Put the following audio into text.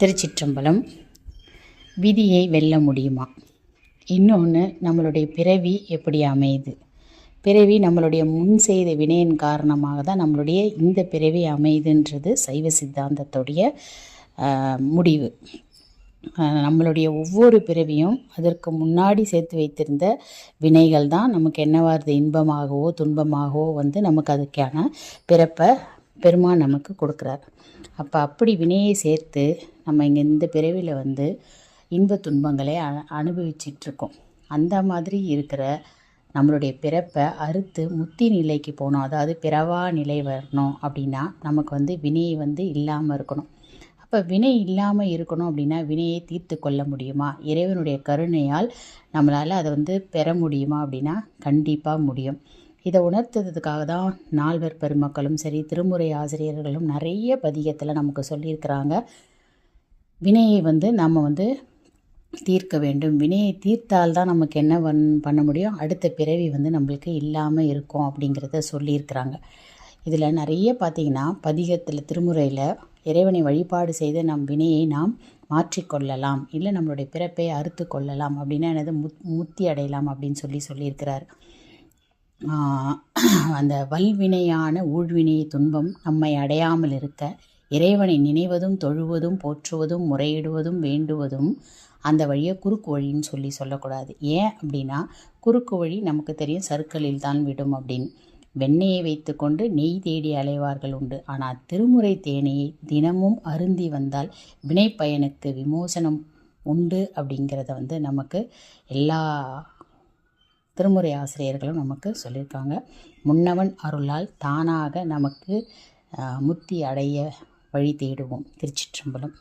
திருச்சிற்றம்பலம். விதியை வெல்ல முடியுமா? இன்னொன்று நம்மளுடைய பிறவி எப்படி அமையுது? பிறவி நம்மளுடைய முன் செய்த வினையின் காரணமாக தான் நம்மளுடைய இந்த பிறவி அமையுதுன்றது சைவ சித்தாந்தத்துடைய முடிவு. நம்மளுடைய ஒவ்வொரு பிறவியும் அதற்கு முன்னாடி சேர்த்து வைத்திருந்த வினைகள் தான் நமக்கு என்னவாருது இன்பமாகவோ துன்பமாகவோ வந்து நமக்கு அதுக்கான பிறப்பை பெருமான் நமக்கு கொடுக்குறார். அப்போ அப்படி வினையை சேர்த்து நம்ம இங்கே இந்த பிறவியில் வந்து இன்ப துன்பங்களை அ அனுபவிச்சிட்ருக்கோம். அந்த மாதிரி இருக்கிற நம்மளுடைய பிறப்பை அறுத்து முத்தி நிலைக்கு போகணும். அதாவது பிறவா நிலை வரணும் அப்படின்னா நமக்கு வந்து வினை வந்து இல்லாமல் இருக்கணும். அப்போ வினை இல்லாமல் இருக்கணும் அப்படின்னா வினையை தீர்த்து கொள்ள முடியுமா? இறைவனுடைய கருணையால் நம்மளால் அதை வந்து பெற முடியுமா அப்படின்னா கண்டிப்பாக முடியும். இதை உணர்த்ததுக்காக தான் நால்வர் பெருமக்களும் சரி திருமுறை ஆசிரியர்களும் நிறைய பதிகத்தில் நமக்கு சொல்லியிருக்கிறாங்க. வினையை வந்து நம்ம வந்து தீர்க்க வேண்டும். வினையை தீர்த்தால்தான் நமக்கு என்ன வன் பண்ண முடியும்? அடுத்த பிறவி வந்து நம்மளுக்கு இல்லாமல் இருக்கும் அப்படிங்கிறத சொல்லியிருக்கிறாங்க. இதில் நிறைய பார்த்தீங்கன்னா பதிகத்தில் திருமுறையில் இறைவனை வழிபாடு செய்து நம் வினையை நாம் மாற்றிக்கொள்ளலாம் இல்லை நம்மளுடைய பிறப்பை அறுத்து கொள்ளலாம் அப்படின்னா எனது முத் முத்தி அடையலாம் அப்படின்னு சொல்லி சொல்லியிருக்கிறார். அந்த வல்வினையான ஊழ்வினை துன்பம் நம்மை அடையாமல் இருக்க இறைவனை நினைவதும் தொழுவதும் போற்றுவதும் முறையிடுவதும் வேண்டுவதும் அந்த வழியை குறுக்கு வழின்னு சொல்லி சொல்லக்கூடாது. ஏன் அப்படின்னா குறுக்கு வழி நமக்கு தெரியும் சருக்களில் தான் விடும் அப்படின்னு. வெண்ணெயை வைத்துக்கொண்டு நெய் தேடி அலைவார்கள் உண்டு. ஆனால் திருமுறை தேனையை தினமும் அருந்தி வந்தால் வினை பயனுக்கு விமோசனம் உண்டு அப்படிங்கிறத வந்து நமக்கு எல்லா திருமுறை ஆசிரியர்களும் நமக்கு சொல்லியிருக்காங்க. முன்னவன் அருளால் தானாக நமக்கு முத்தி அடைய வழி தேடுவோம். திருச்சிற்றம்பலம்.